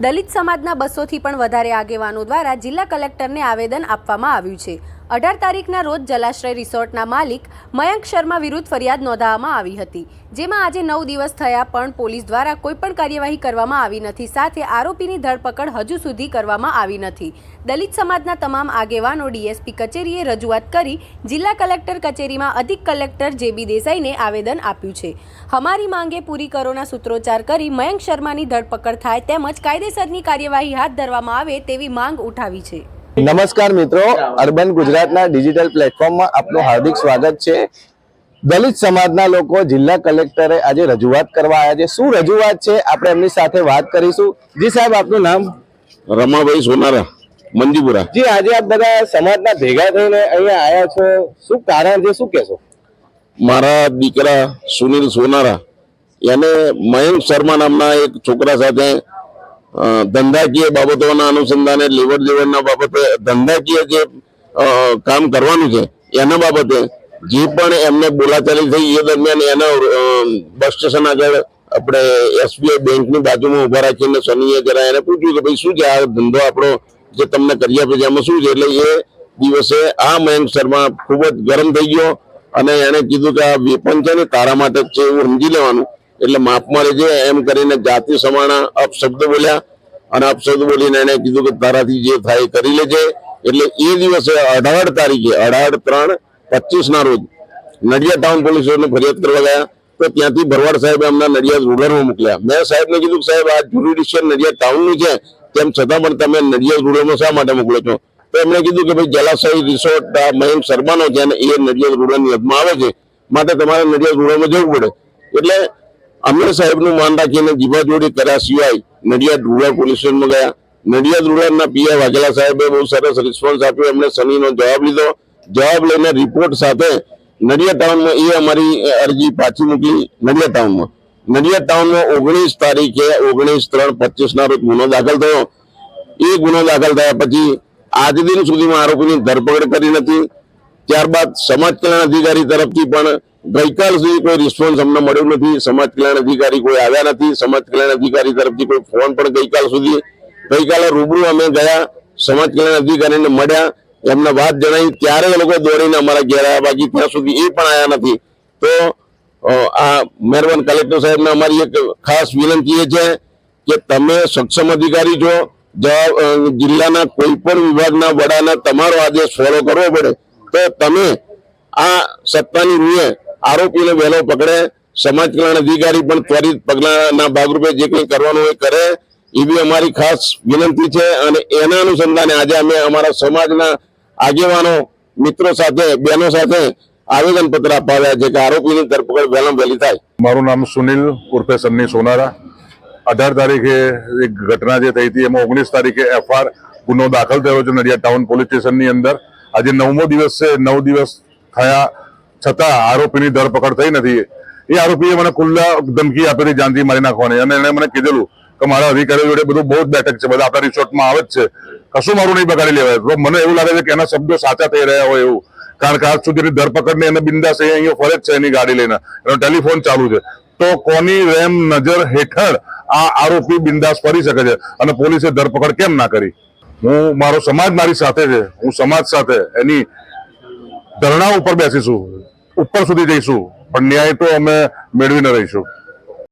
દલિત સમાજના બસોથી પણ વધારે આગેવાનો દ્વારા જિલ્લા કલેક્ટરને આવેદન આપવામાં આવ્યું છે. અઢાર તારીખના રોજ જલાશ્રય રિસોર્ટના માલિક મયંક શર્મા વિરુદ્ધ ફરિયાદ નોંધાવવામાં આવી હતી, જેમાં આજે નવ દિવસ થયા પણ પોલીસ દ્વારા કોઈપણ કાર્યવાહી કરવામાં આવી નથી, સાથે આરોપીની ધરપકડ હજુ સુધી કરવામાં આવી નથી. દલિત સમાજના તમામ આગેવાનો ડીએસપી કચેરીએ રજૂઆત કરી જિલ્લા કલેક્ટર કચેરીમાં અધિક કલેક્ટર જેબી દેસાઈને આવેદન આપ્યું છે. અમારી માંગે પૂરી કરોના સૂત્રોચ્ચાર કરી મયંક શર્માની ધરપકડ થાય તેમજ કાયદેસરની કાર્યવાહી હાથ ધરવામાં આવે તેવી માંગ ઉઠાવી છે. નમસ્કાર મિત્રો અર્બન ગુજરાતના ડિજિટલ પ્લેટફોર્મમાં આપનું હાર્દિક સ્વાગત છે. દલિત સમાજના લોકો જિલ્લા કલેક્ટરે આજે રજૂઆત કરવા આવ્યા છે. શું રજૂઆત છે? આપણે એમની સાથે વાત કરીશું. જી સાહેબ આપનું નામ? રમાભાઈ સોનારા મંજીપુરા. જી આજે આપ બધા સમાજના ભેગા થઈને અહીંયા આવ્યા છો. શું કારણ છે? શું કહેશો? મારા દીકરા સુનિલ સોનારા એને મયંક શર્મા નામના એક છોકરા સાથે ધંધાકીય બાબતોના અનુસંધાને લેવડ દેવડના બાબતે, ધંધાકીય જે કામ કરવાનું છે, એના બાબતે જે પણ એમને બોલાચાલી થઈ એ દરમિયાન એના બસ સ્ટેશન આગળ આપણે એસબીઆઈ બેંકની બાજુમાં ઊભા રાખીને સનીએ જરા એને પૂછ્યું કે ભાઈ શું છે આ ધંધો આપણો જે તમને કરી આપે છે એમાં શું છે? એટલે એ દિવસે આ મયંક શર્મા ખૂબ જ ગરમ થઈ ગયો અને એણે કીધું કે આ વેપન છે ને તારા માટે છે એવું સમજી લેવાનું. એટલે માપમાં લેજે, એમ કરીને જાતિ સમાણા અપશબ્દ બોલ્યા અને અપશબ્દ બોલીને એને કીધું કે તારાથી જે થાય કરી લેજે. એટલે એ દિવસે અઢાર તારીખે, અઢાર ત્રણ પચીસ ના રોજ નડિયાદ ટાઉન પોલીસ સ્ટેશને ફરિયાદ કરવા ગયા તો ત્યાંથી ભરવાડ સાહેબે અમને નડિયાદ રૂરલમાં મોકલ્યા. મેં સાહેબને કીધું સાહેબ, આ જ્યુરિડિક્શન નડિયાદ ટાઉનનું છે, તેમ છતાં પણ તમે નડિયાદ રૂરલમાં શા માટે મોકલો છો? તો એમણે કીધું કે ભાઈ, જલાશય રિસોર્ટ મહેમ શર્માનો છે અને એ નડિયાદ રૂરલની હદમાં આવે છે. માટે તમારે નડિયાદ રૂરલમાં જવું પડે. એટલે અમે સાહેબનું માન રાખીને જીવાજોડી કર્યા સિવાય નડિયાદ રૂરલ પોલીસ સ્ટેશનમાં ગયા. નડિયાદ રૂરલના પીઆઈ વાઘેલા સાહેબે બહુ સરસ રિસ્પોન્સ આપ્યો. એમણે શનિનો જવાબ લીધો. જવાબ લઈને રિપોર્ટ સાથે નડિયાદ ટાઉનમાં એ અમારી અરજી પાછી મૂકી નડિયાદ ટાઉનમાં નડિયાદ ટાઉનમાં ઓગણીસ તારીખે ઓગણીસ ત્રણ પચીસ ના રોજ ગુનો દાખલ થયો. એ ગુનો દાખલ થયા પછી આજ દિન સુધીમાં આરોપીની ધરપકડ કરી નથી. ત્યારબાદ સમાજ કલ્યાણ અધિકારી તરફથી પણ ગઈકાલ સુધી કોઈ રિસ્પોન્સ અમને મળ્યો નથી. સમાજ કલ્યાણ અધિકારી કોઈ આવ્યા નથી. સમાજ કલ્યાણ અધિકારી તરફથી કોઈ ફોન પણ ગઈકાલ સુધી ગઈકાલે રૂબરૂ અમે ગયા. સમાજ કલ્યાણ અધિકારીને મળ્યા. એમને વાત જણાવી. ત્યારે એ લોકો દોડીને અમારા ઘેર આવ્યા બાકી ત્યાં સુધી એ પણ આવ્યા નથી. તો આ મહેરબાન કલેક્ટર સાહેબને અમારી એક ખાસ વિનંતી એ છે કે તમે સક્ષમ અધિકારી છો. જિલ્લાના કોઈ પણ વિભાગના વડાના તમારો આદેશ ફોલો કરવો પડે. તો તમે આ સત્તાની રૂએ આરોપીને વહેલો પકડે, સમાજ કલ્યાણ અધિકારી પણ ત્વરિત પગલાના ભાગરૂપે જે કંઈ કરવાનું હોય કરે. એવી અમારી ખાસ વિનંતી છે અને એના અનુસંધાને આજે અમે અમારા સમાજના આગેવાનો, મિત્રો સાથે, બહેનો સાથે આવેદન પત્ર અપાવ્યા છે કે આરોપીની ધરપકડ વહેલામ વહેલી થાય. મારું નામ સુનિલ ઉર્ફે સન્ની સોનારા. અઢાર તારીખે એક ઘટના જે થઈ હતી, એમાં ઓગણીસ તારીખે એફઆર ગુનો દાખલ થયો છે નડિયાદ ટાઉન પોલીસ સ્ટેશનની અંદર. આજે નવમો દિવસ છે, નવ દિવસ થયા છતાં આરોપીની ધરપકડ થઈ નથી. એ આરોપીએ મને ખુલ્લા ધમકી આપેલી જાનથી મારી નાખવાની અને એણે મને કીધેલું કે મારા અધિકારીઓ જોડે બધું બહુ જ બેઠક છે, બધા આપણા રિસોર્ટમાં આવે જ છે. કશું મારું નહીં બગાડી લેવાય. મને એવું લાગે છે કે એના શબ્દો સાચા થઈ રહ્યા હોય એવું. કારણ કે આજ સુધીની ધરપકડ ને એને બિંદાસ અહીંયા ફરે છે એની ગાડી લઈને. એનો ટેલિફોન ચાલુ છે. તો કોની રેમ નજર હેઠળ આ આરોપી બિંદાસ ફરી શકે છે અને પોલીસે ધરપકડ કેમ ના કરી? હું, મારો સમાજ મારી સાથે છે. હું સમાજ સાથે એની ધરણા ઉપર બેસીશું. ઉપર સુધી જઈશું. પણ ન્યાય તો અમે મેળવીને રહીશું.